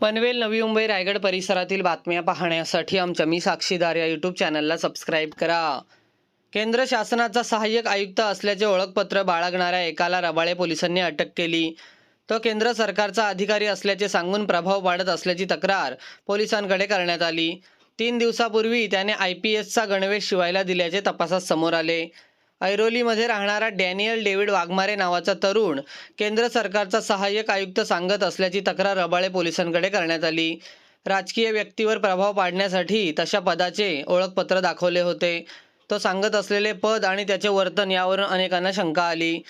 पनवेल नवी मुंबई रायगड परिसरातील बातम्या पाहण्यासाठी आमच्या मी साक्षीदार या यूट्यूब चॅनलला सबस्क्राईब करा. केंद्र शासनाचा सहाय्यक आयुक्त असल्याचे ओळखपत्र बाळगणाऱ्या एकाला रबाळे पोलिसांनी अटक केली. तो केंद्र सरकारचा अधिकारी असल्याचे सांगून प्रभाव पाडत असल्याची तक्रार पोलिसांकडे करण्यात आली. तीन दिवसापूर्वी त्याने आय पी एसचा गणवेश शिवायला दिल्याचे तपासात समोर आले. ऐरोलीमध्ये राहणारा डॅनियल डेव्हिड वाघमारे नावाचा तरुण केंद्र सरकारचा सहाय्यक आयुक्त सांगत असल्याची तक्रार रबाळे पोलिसांकडे करण्यात आली. राजकीय व्यक्तीवर प्रभाव पाडण्यासाठी तशा पदाचे ओळखपत्र दाखवले होते. तो सांगत असलेले पद आणि त्याचे वर्तन यावरून अनेकांना शंका आली.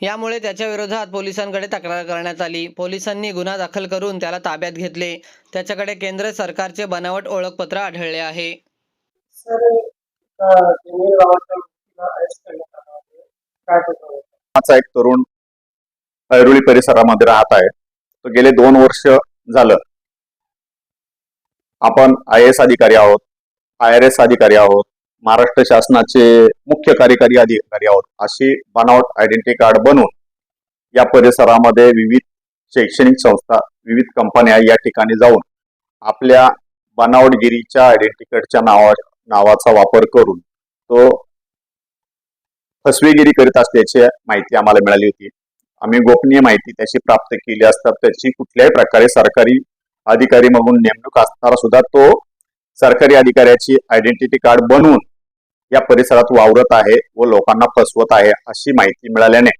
यामुळे त्याच्या विरोधात पोलिसांकडे तक्रार करण्यात आली. पोलिसांनी गुन्हा दाखल करून त्याला ताब्यात घेतले. त्याच्याकडे केंद्र सरकारचे बनावट ओळखपत्र आढळले आहे. एक तरुण ऐरोली परिसरामध्ये राहत आहे. तो गेले दोन वर्ष झालं. आपण आय एस अधिकारी आहोत आय आर एस अधिकारी आहोत महाराष्ट्र शासनाचे मुख्य कार्यकारी अधिकारी आहोत अशी बनावट आयडेंटिटी कार्ड बनवून या परिसरामध्ये विविध शैक्षणिक संस्था विविध कंपन्या या ठिकाणी जाऊन आपल्या बनावटगिरीच्या आयडेंटिटी कार्डच्या नावा नावाचा वापर करून तो फसवेगिरी करीत असल्याची माहिती आम्हाला मिळाली होती. आम्ही गोपनीय माहिती त्याची प्राप्त केली असता त्याची कुठल्याही प्रकारे सरकारी अधिकारी म्हणून नेमणूक असताना सुद्धा तो सरकारी अधिकाऱ्याची आयडेंटिटी कार्ड बनवून या परिसरात वावरत आहे व लोकांना फसवत आहे अशी माहिती मिळाल्याने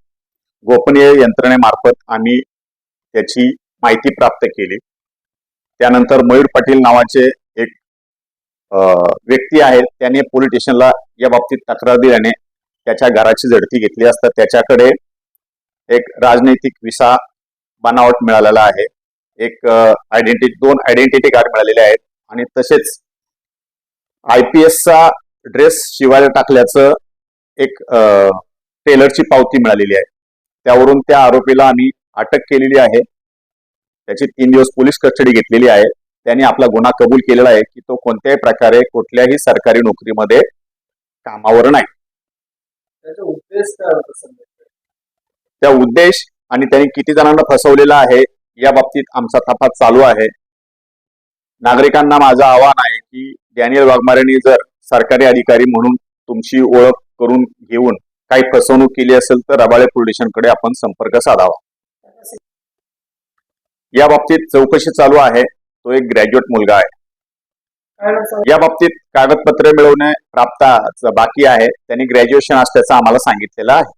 गोपनीय यंत्रणेमार्फत आम्ही त्याची माहिती प्राप्त केली. त्यानंतर मयूर पाटील नावाचे एक व्यक्ती आहे त्याने पोलीस स्टेशनला या बाबतीत तक्रार दिल्याने त्याच्या घराची झडती घेतली असता त्याच्याकडे एक राजनैतिक विसा बनावट मिळालेला आहे. एक आयडेंटिटी दोन आयडेंटिटी कार्ड मिळालेले आहेत. आणि तसेच आय पी एसचा ड्रेस शिवायला टाकल्याचं एक टेलरची पावती मिळालेली आहे. त्यावरून त्या आरोपीला आम्ही अटक केलेली आहे. त्याची तीन दिवस पोलीस कस्टडी घेतलेली आहे. त्याने आपला गुन्हा कबूल केलेला आहे की तो कोणत्याही प्रकारे कुठल्याही सरकारी नोकरीमध्ये कामावर नाही त्याचा उद्देश काय होता समजा त्या उद्देश आणि त्यांनी किती जणांना फसवलेला आहे या बाबतीत आमचा तपास चालू आहे. नागरिकांना माझं आवाहन आहे की डॅनियल वाघमारेंनी जर सरकारी अधिकारी म्हणून तुमची ओळख करून घेऊन काही फसवणूक केली असेल तर रबाळे पोलीस आपण संपर्क साधावा. या बाबतीत चौकशी चालू आहे. तो एक ग्रॅज्युएट मुलगा आहे. या बाबतीत कागदपत्रे मिळवणे प्राप्त बाकी आहे. त्यांनी ग्रॅज्युएशन असल्याचं आम्हाला सांगितलेलं आहे.